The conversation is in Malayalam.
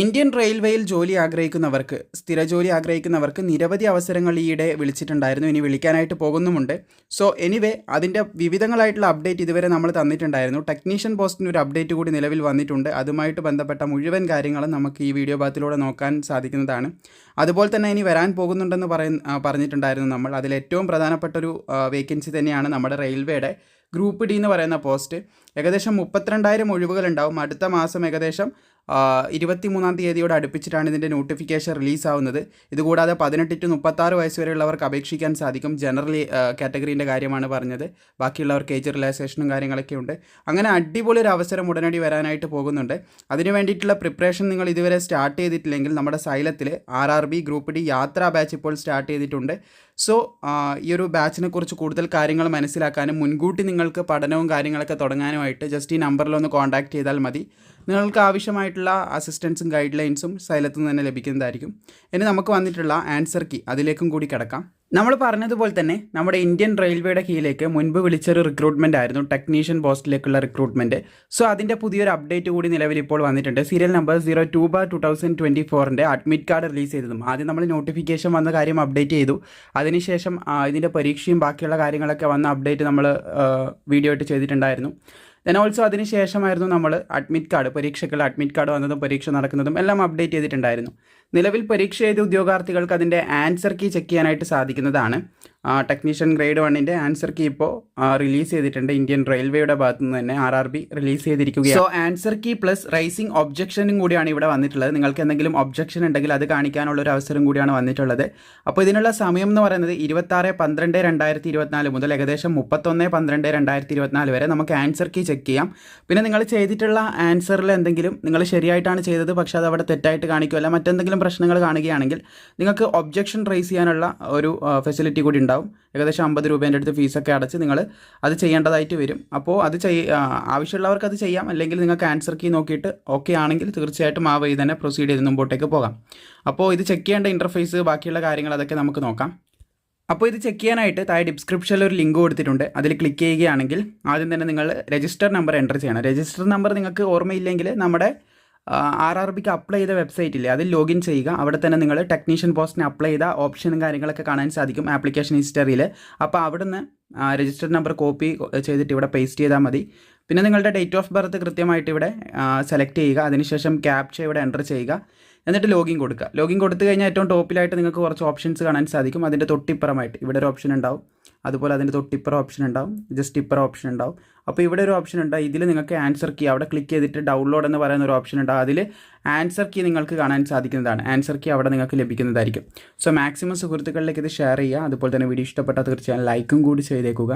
ഇന്ത്യൻ റെയിൽവേയിൽ ജോലി ആഗ്രഹിക്കുന്നവർക്ക് സ്ഥിര ജോലി ആഗ്രഹിക്കുന്നവർക്ക് നിരവധി അവസരങ്ങൾ ഈയിടെ വിളിച്ചിട്ടുണ്ടായിരുന്നു. ഇനി വിളിക്കാനായിട്ട് പോകുന്നുമുണ്ട്. സോ എനിവേ അതിന്റെ വിവിധങ്ങളായിട്ടുള്ള അപ്ഡേറ്റ് ഇതുവരെ നമ്മൾ തന്നിട്ടുണ്ടായിരുന്നു. ടെക്നീഷ്യൻ പോസ്റ്റിന് ഒരു അപ്ഡേറ്റ് കൂടി നിലവിൽ വന്നിട്ടുണ്ട്. അതുമായിട്ട് ബന്ധപ്പെട്ട മുഴുവൻ കാര്യങ്ങളും നമുക്ക് ഈ വീഡിയോ ഭാഗത്തിലൂടെ നോക്കാൻ സാധിക്കുന്നതാണ്. അതുപോലെ തന്നെ ഇനി വരാൻ പോകുന്നുണ്ടെന്ന് പറയ പറഞ്ഞിട്ടുണ്ടായിരുന്നു നമ്മൾ. അതിൽ ഏറ്റവും പ്രധാനപ്പെട്ട ഒരു വേക്കൻസി തന്നെയാണ് നമ്മുടെ റെയിൽവേയുടെ ഗ്രൂപ്പ് ഡി എന്ന് പറയുന്ന പോസ്റ്റ് ഏകദേശം മുപ്പത്തിരണ്ടായിരം ഒഴിവുകൾ ഉണ്ടാവും. അടുത്ത മാസം ഏകദേശം ഇരുപത്തി മൂന്നാം തീയതിയോട് അടുപ്പിച്ചിട്ടാണ് ഇതിന്റെ നോട്ടിഫിക്കേഷൻ റിലീസാവുന്നത് ഇതുകൂടാതെ പതിനെട്ട് ടു മുപ്പത്താറ് വയസ്സ് വരെയുള്ളവർക്ക് അപേക്ഷിക്കാൻ സാധിക്കും. ജനറൽ കാറ്റഗറീന്റെ കാര്യമാണ് പറഞ്ഞത്. ബാക്കിയുള്ളവർക്ക് ഏജ് റിലാക്സേഷനും കാര്യങ്ങളൊക്കെ ഉണ്ട്. അങ്ങനെ അടിപൊളി ഒരു അവസരം ഉടനടി വരാനായിട്ട് പോകുന്നുണ്ട്. അതിനു വേണ്ടിയിട്ടുള്ള പ്രിപ്പറേഷൻ നിങ്ങൾ ഇതുവരെ സ്റ്റാർട്ട് ചെയ്തിട്ടില്ലെങ്കിൽ നമ്മുടെ സൈലത്തിൽ R R B group D യാത്രാ ബാച്ച് ഇപ്പോൾ സ്റ്റാർട്ട് ചെയ്തിട്ടുണ്ട്. സോ ഈ ഒരു ബാച്ചിനെ കുറിച്ച് കൂടുതൽ കാര്യങ്ങൾ മനസ്സിലാക്കാനും മുൻകൂട്ടി നിങ്ങൾക്ക് പഠനവും കാര്യങ്ങളൊക്കെ തുടങ്ങാനുമായിട്ട് ജസ്റ്റ് ഈ നമ്പറിലൊന്ന് കോൺടാക്ട് ചെയ്താൽ മതി. നിങ്ങൾക്ക് ആവശ്യമായിട്ടുള്ള അസിസ്റ്റൻസും ഗൈഡ് ലൈൻസും സൈലത്തു നിന്ന് തന്നെ ലഭിക്കുന്നതായിരിക്കും. ഇനി നമുക്ക് വന്നിട്ടുള്ള ആൻസർ കീ അതിലേക്കും കൂടി കിടക്കാം. നമ്മൾ പറഞ്ഞതുപോലെ തന്നെ നമ്മുടെ ഇന്ത്യൻ റെയിൽവേയുടെ കീഴിലേക്ക് മുൻപ് വിളിച്ചൊരു റിക്രൂട്ട്മെന്റ് ആയിരുന്നു ടെക്നീഷ്യൻ പോസ്റ്റിലേക്കുള്ള റിക്രൂട്ട്മെന്റ് സോ അതിന്റെ പുതിയൊരു അപ്ഡേറ്റ് കൂടി നിലവിൽ ഇപ്പോൾ വന്നിട്ടുണ്ട്. Serial number zero two bar two thousand twenty ഫോറിന്റെ അഡ്മിറ്റ് കാർഡ് റിലീസ് ചെയ്തതും. ആദ്യം നമ്മൾ നോട്ടിഫിക്കേഷൻ വന്ന കാര്യം അപ്ഡേറ്റ് ചെയ്തു. അതിനുശേഷം ഇതിന്റെ പരീക്ഷയും ബാക്കിയുള്ള കാര്യങ്ങളൊക്കെ വന്ന അപ്ഡേറ്റ് നമ്മൾ വീഡിയോ ആയിട്ട് ചെയ്തിട്ടുണ്ടായിരുന്നു. ദെൻ ഓൾസോ അതിന് ശേഷമായിരുന്നു നമ്മൾ അഡ്മിറ്റ് കാർഡ് പരീക്ഷകൾ അഡ്മിറ്റ് കാർഡ് വന്നതും പരീക്ഷ നടക്കുന്നതും എല്ലാം അപ്ഡേറ്റ് ചെയ്തിട്ടുണ്ടായിരുന്നു. നിലവിൽ പരീക്ഷ എഴുതിയ ഉദ്യോഗാർത്ഥികൾക്ക് അതിന്റെ ആൻസർ കീ ചെക്ക് ചെയ്യാനായിട്ട് സാധിക്കുന്നതാണ്. ടെക്നീഷ്യൻ ഗ്രേഡ് വണ്ണിന്റെ ആൻസർ കീ ഇപ്പോൾ റിലീസ് ചെയ്തിട്ടുണ്ട്. ഇന്ത്യൻ റെയിൽവേയുടെ ഭാഗത്തു നിന്ന് തന്നെ ആർ ആർ ബി റിലീസ് ചെയ്തിരിക്കുകയാണ്. So answer key plus raising ഒബ്ജക്ഷനും കൂടിയാണ് ഇവിടെ വന്നിട്ടുള്ളത്. നിങ്ങൾക്ക് എന്തെങ്കിലും ഒബ്ജക്ഷൻ ഉണ്ടെങ്കിൽ അത് കാണിക്കാനുള്ള ഒരു അവസരം കൂടിയാണ് വന്നിട്ടുള്ളത്. അപ്പോൾ ഇതിനുള്ള സമയം എന്ന് പറയുന്നത് ഇരുപത്താറ് പന്ത്രണ്ട് രണ്ടായിരത്തി ഇരുപത്തിനാല് മുതൽ ഏകദേശം മുപ്പത്തൊന്ന് പന്ത്രണ്ട് രണ്ടായിരത്തി ഇരുപത്തിനാല് വരെ നമുക്ക് ആൻസർ കീ ചെക്ക് ചെയ്യാം. പിന്നെ നിങ്ങൾ ചെയ്തിട്ടുള്ള ആൻസറിൽ എന്തെങ്കിലും നിങ്ങൾ ശരിയായിട്ടാണ് ചെയ്തത് പക്ഷേ അത് അവിടെ തെറ്റായിട്ട് കാണിക്കുമല്ല മറ്റെന്തെങ്കിലും പ്രശ്നങ്ങൾ കാണുകയാണെങ്കിൽ നിങ്ങൾക്ക് ഒബ്ജക്ഷൻ റേസ് ചെയ്യാനുള്ള ഒരു ഫെസിലിറ്റി കൂടി ഉണ്ടാവും. ഏകദേശം അമ്പത് രൂപേന്റെ അടുത്ത് ഫീസൊക്കെ അടച്ച് നിങ്ങൾ അത് ചെയ്യേണ്ടതായിട്ട് വരും. അപ്പോൾ അത് ചെയ് ആവശ്യമുള്ളവർക്ക് അത് ചെയ്യാം. അല്ലെങ്കിൽ നിങ്ങൾക്ക് ആൻസർ കീ നോക്കിയിട്ട് ഓക്കെ ആണെങ്കിൽ തീർച്ചയായിട്ടും ആ വഴി തന്നെ പ്രൊസീഡ് ചെയ്ത് മുമ്പോട്ടേക്ക് പോകാം. അപ്പോൾ ഇത് ചെക്ക് ചെയ്യേണ്ട ഇന്റർഫേസ് ബാക്കിയുള്ള കാര്യങ്ങൾ അതൊക്കെ നമുക്ക് നോക്കാം. അപ്പോൾ ഇത് ചെക്ക് ചെയ്യാനായിട്ട് താഴെ ഡിസ്ക്രിപ്ഷനിൽ ഒരു ലിങ്ക് കൊടുത്തിട്ടുണ്ട്. അതിൽ ക്ലിക്ക് ചെയ്യുകയാണെങ്കിൽ ആദ്യം തന്നെ നിങ്ങൾ രജിസ്റ്റർ നമ്പർ എന്റർ ചെയ്യണം. രജിസ്റ്റർ നമ്പർ നിങ്ങൾക്ക് ഓർമ്മയില്ലെങ്കിൽ നമ്മുടെ ആർ ആർ ബിക്ക് അപ്ലൈ ചെയ്ത വെബ്സൈറ്റ് ഇല്ലേ അതിൽ ലോഗിൻ ചെയ്യുക. അവിടെ തന്നെ നിങ്ങൾ ടെക്നീഷ്യൻ പോസ്റ്റിന് അപ്ലൈ ചെയ്ത ഓപ്ഷനും കാര്യങ്ങളൊക്കെ കാണാൻ സാധിക്കും ആപ്ലിക്കേഷൻ ഹിസ്റ്ററിയിൽ അപ്പോൾ അവിടുന്ന് രജിസ്റ്റർ നമ്പർ കോപ്പി ചെയ്തിട്ട് ഇവിടെ പേസ്റ്റ് ചെയ്താൽ മതി. പിന്നെ നിങ്ങളുടെ ഡേറ്റ് ഓഫ് ബർത്ത് കൃത്യമായിട്ട് ഇവിടെ സെലക്ട് ചെയ്യുക. അതിനുശേഷം ക്യാപ്ച ഇവിടെ എന്റർ ചെയ്യുക. എന്നിട്ട് ലോഗിൻ കൊടുക്കുക. ലോഗിൻ കൊടുത്തു കഴിഞ്ഞാൽ ഏറ്റവും ടോപ്പിലായിട്ട് നിങ്ങൾക്ക് കുറച്ച് ഓപ്ഷൻസ് കാണാൻ സാധിക്കും. അതിന്റെ തൊട്ടിപ്പുറമായിട്ട് ഇവിടെ ഒരു ഓപ്ഷൻ ഉണ്ടാവും. അതുപോലെ അതിന്റെ തൊട്ടിപ്പുറ ഓപ്ഷൻ ഉണ്ടാവും. ജസ്റ്റ് ഇപ്പുറം ഓപ്ഷൻ ഉണ്ടാവും. അപ്പോൾ ഇവിടെ ഒരു ഓപ്ഷൻ ഉണ്ട്. ഇതിൽ നിങ്ങൾക്ക് ആൻസർ കീ അവിടെ ക്ലിക്ക് ചെയ്തിട്ട് ഡൗൺലോഡ് എന്ന് പറയുന്ന ഒരു ഓപ്ഷൻ ഉണ്ടാവും അതിൽ ആൻസർ കീ നിങ്ങൾക്ക് കാണാൻ സാധിക്കുന്നതാണ്. ആൻസർ കീ അവിടെ നിങ്ങൾക്ക് ലഭിക്കുന്നതായിരിക്കും. സോ മാക്സിമം സുഹൃത്തുക്കളിലേക്ക് ഇത് ഷെയർ ചെയ്യുക. അതുപോലെ തന്നെ വീഡിയോ ഇഷ്ടപ്പെട്ടാൽ തീർച്ചയായും ലൈക്കും കൂടി ചെയ്തേക്കുക.